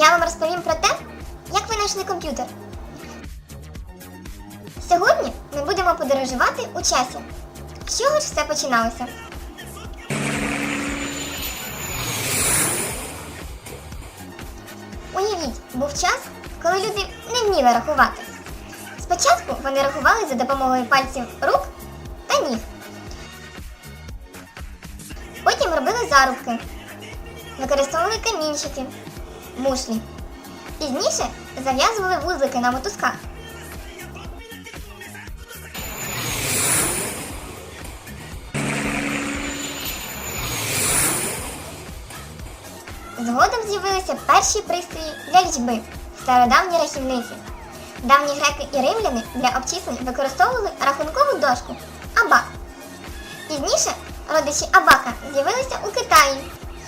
Я вам розповім про те, як винайшли комп'ютер. Сьогодні ми будемо подорожувати у часі. З чого ж все починалося? Уявіть, був час, коли люди не вміли рахувати. Спочатку вони рахували за допомогою пальців рук та ніг. Потім робили зарубки, використовували камінчики, мушлі. Пізніше зав'язували вузлики на мотузках. Згодом з'явилися перші пристрої для лічби стародавні рахівниці. Давні греки і римляни для обчислень використовували рахункову дошку абак. Пізніше родичі абака з'явилися у Китаї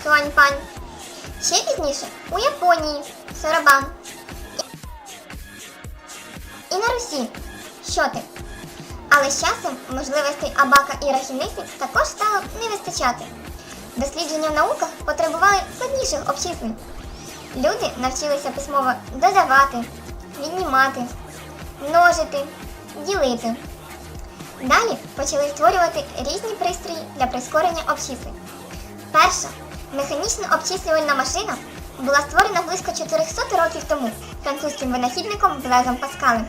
Суаньпань. Ще пізніше у Японії Сорабан. І на Русі Щоти. Але з часом можливостей абака і рахівниці також стало не вистачати. Дослідження в науках потребували складніших обчислень. Люди навчилися письмово додавати, віднімати, множити, ділити. Далі почали створювати різні пристрої для прискорення обчислень. Перша механічна обчислювальна машина була створена близько 400 років тому французьким винахідником Блезом Паскалем.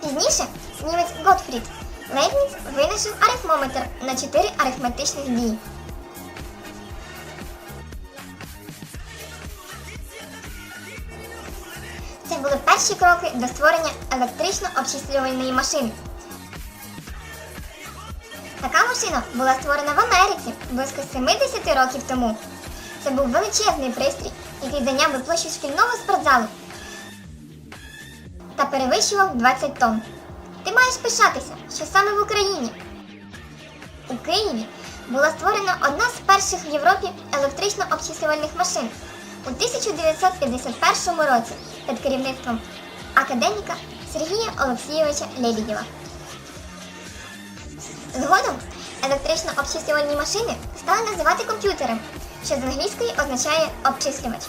Пізніше німець Готфрід Лейбніц винайшов арифмометр на 4 арифметичних дії. Це були перші кроки до створення електрично-обчислювальної машини. Така машина була створена в Америці близько 70 років тому. Це був величезний пристрій, який зайняв би площу шкільного спортзалу та перевищував 20 тонн. Ти маєш пишатися, що саме в Україні. У Києві була створена одна з перших в Європі електрично-обчислювальних машин у 1951 році під керівництвом академіка Сергія Олексійовича Лебедєва. Згодом електрично-обчислювальні машини стали називати комп'ютером, що з англійської означає обчислювач.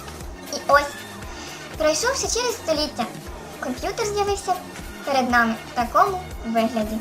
І ось, пройшовши через століття, комп'ютер з'явився перед нами в такому вигляді.